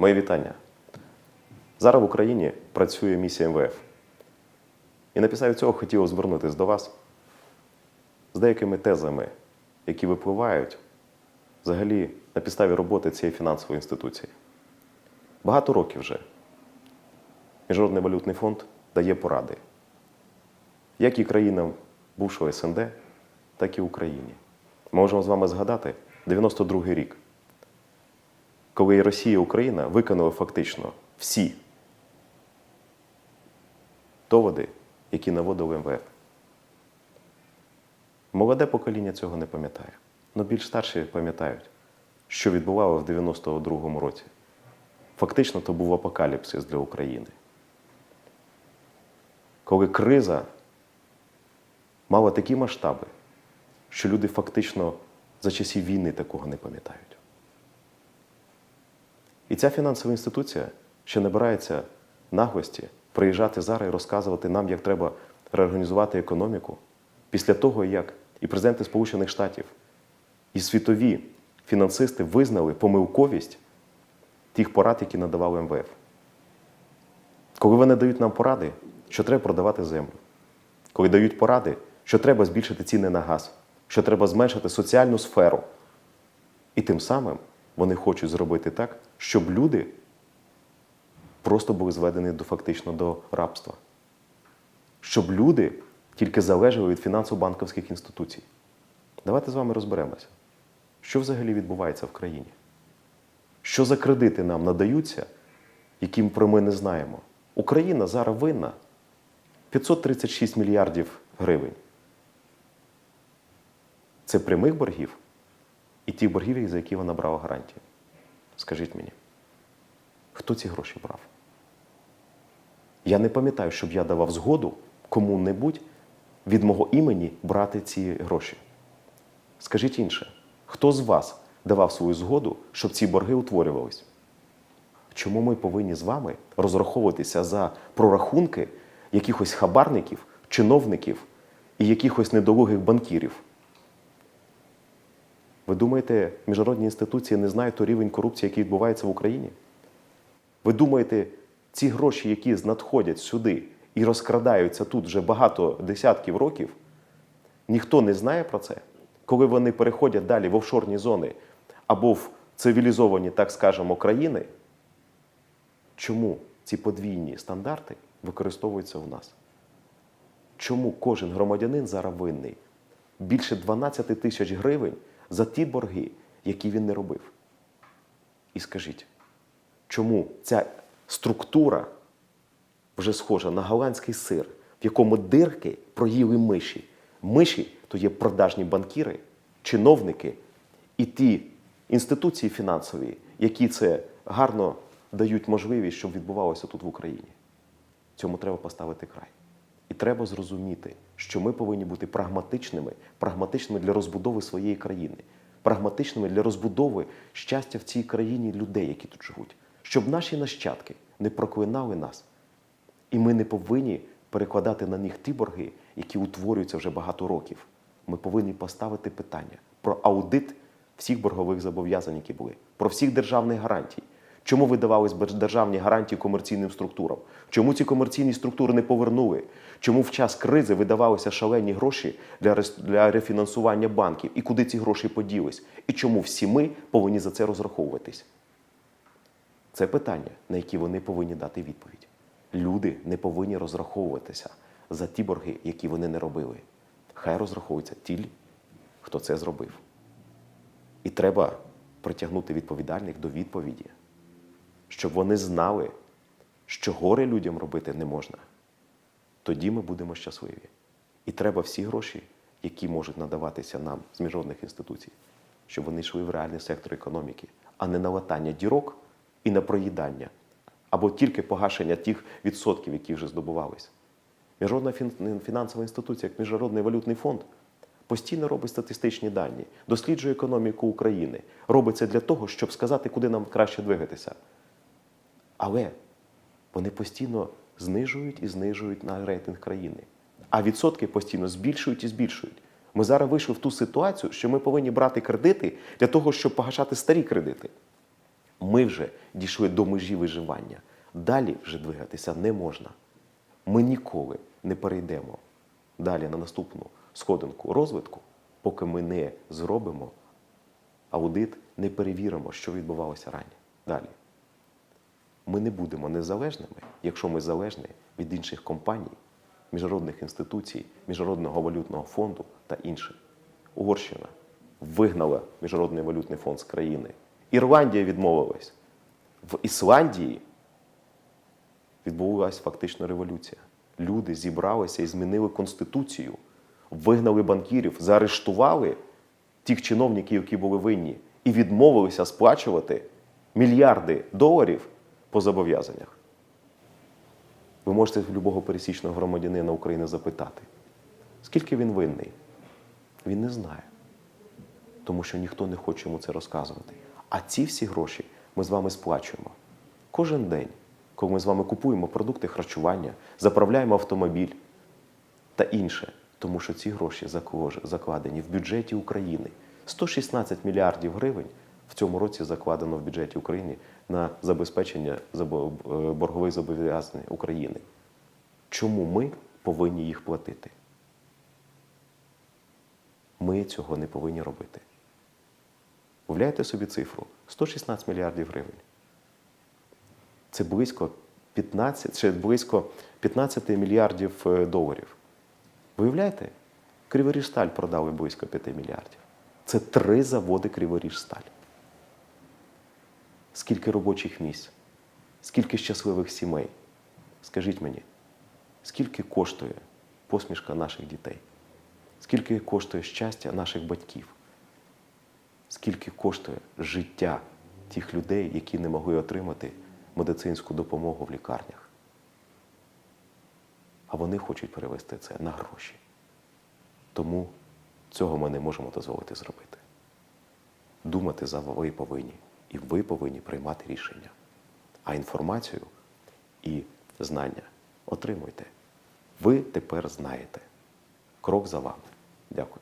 Мої вітання. Зараз в Україні працює місія МВФ. І на підставі цього хотів звернутися до вас з деякими тезами, які випливають взагалі на підставі роботи цієї фінансової інституції. Багато років вже Міжнародний валютний фонд дає поради, як і країнам бувшого СНД, так і Україні. Ми можемо з вами згадати 92-й рік, коли Росія і Україна виконали фактично всі доводи, які наводили МВФ. Молоде покоління цього не пам'ятає. але більш старші пам'ятають, що відбувалося в 92-му році. Фактично, то був апокаліпсис для України. Коли криза мала такі масштаби, що люди фактично за часів війни такого не пам'ятають. І ця фінансова інституція ще набирається наглості приїжджати зараз і розказувати нам, як треба реорганізувати економіку після того, як і президенти Сполучених Штатів, і світові фінансисти визнали помилковість тих порад, які надавали МВФ. Коли вони дають нам поради, що треба продавати землю, коли дають поради, що треба збільшити ціни на газ, що треба зменшити соціальну сферу. І тим самим вони хочуть зробити так, щоб люди просто були зведені до фактично до рабства. Щоб люди тільки залежали від фінансово-банківських інституцій. Давайте з вами розберемося, що взагалі відбувається в країні. Що за кредити нам надаються, які про ми не знаємо. Україна зараз винна 536 мільярдів гривень. Це прямих боргів і тих боргів, за які вона брала гарантії. Скажіть мені, хто ці гроші брав? Я не пам'ятаю, щоб я давав згоду кому-небудь від мого імені брати ці гроші. Скажіть інше, хто з вас давав свою згоду, щоб ці борги утворювались? Чому ми повинні з вами розраховуватися за прорахунки якихось хабарників, чиновників і якихось недолугих банкірів? Ви думаєте, міжнародні інституції не знають той рівень корупції, який відбувається в Україні? Ви думаєте, ці гроші, які надходять сюди і розкрадаються тут вже багато десятків років, ніхто не знає про це, коли вони переходять далі в офшорні зони або в цивілізовані, так скажемо, країни? Чому ці подвійні стандарти використовуються у нас? Чому кожен громадянин зараз винний більше 12 тисяч гривень за ті борги, які він не робив? І скажіть, чому ця структура вже схожа на голландський сир, в якому дирки проїли миші? Миші то є продажні банкіри, чиновники і ті інституції фінансові, які це гарно дають можливість, щоб відбувалося тут в Україні. Цьому треба поставити край. І треба зрозуміти, що ми повинні бути прагматичними, прагматичними для розбудови своєї країни, прагматичними для розбудови щастя в цій країні людей, які тут живуть, щоб наші нащадки не проклинали нас. І ми не повинні перекладати на них ті борги, які утворюються вже багато років. Ми повинні поставити питання про аудит всіх боргових зобов'язань, які були, про всіх державних гарантій. Чому видавались державні гарантії комерційним структурам? Чому ці комерційні структури не повернули? Чому в час кризи видавалися шалені гроші для, для рефінансування банків? І куди ці гроші поділись? І чому всі ми повинні за це розраховуватись? Це питання, на які вони повинні дати відповідь. Люди не повинні розраховуватися за ті борги, які вони не робили. Хай розраховуються ті, хто це зробив. І треба притягнути відповідальних до відповіді, щоб вони знали, що горе людям робити не можна. Тоді ми будемо щасливі. І треба всі гроші, які можуть надаватися нам з міжнародних інституцій, щоб вони йшли в реальний сектор економіки, а не на латання дірок і на проїдання, або тільки погашення тих відсотків, які вже здобувалися. Міжнародна фінансова інституція, як Міжнародний валютний фонд, постійно робить статистичні дані, досліджує економіку України, робить це для того, щоб сказати, куди нам краще двигатися. Але вони постійно знижують і знижують на рейтинг країни. А відсотки постійно збільшують і збільшують. Ми зараз вийшли в ту ситуацію, що ми повинні брати кредити для того, щоб погашати старі кредити. Ми вже дійшли до межі виживання. Далі вже двигатися не можна. Ми ніколи не перейдемо далі на наступну сходинку розвитку, поки ми не зробимо аудит, не перевіримо, що відбувалося рані. Далі. Ми не будемо незалежними, якщо ми залежні від інших компаній, міжнародних інституцій, Міжнародного валютного фонду та інших. Угорщина вигнала Міжнародний валютний фонд з країни. Ірландія відмовилась. В Ісландії відбулася фактично революція. Люди зібралися і змінили конституцію, вигнали банкірів, заарештували тих чиновників, які були винні, і відмовилися сплачувати мільярди доларів по зобов'язаннях. Ви можете будь-якого пересічного громадянина України запитати, скільки він винний? Він не знає, тому що ніхто не хоче йому це розказувати. А ці всі гроші ми з вами сплачуємо кожен день, коли ми з вами купуємо продукти харчування, заправляємо автомобіль та інше, тому що ці гроші закладені в бюджеті України. 116 мільярдів гривень в цьому році закладено в бюджеті України на забезпечення е, боргових зобов'язань України. Чому ми повинні їх платити? Ми цього не повинні робити. Уявляєте собі цифру 116 мільярдів гривень. Це близько 15, це близько 15 мільярдів е, доларів. Виявляєте? Криворіжсталь продали близько 5 мільярдів. Це три заводи Криворіжсталь. Скільки робочих місць, скільки щасливих сімей. Скажіть мені, скільки коштує посмішка наших дітей? Скільки коштує щастя наших батьків? Скільки коштує життя тих людей, які не могли отримати медицинську допомогу в лікарнях? А вони хочуть перевести це на гроші. Тому цього ми не можемо дозволити зробити. Думати за ви повинні, і ви повинні приймати рішення. А інформацію і знання отримуйте. Ви тепер знаєте. Крок за вами. Дякую.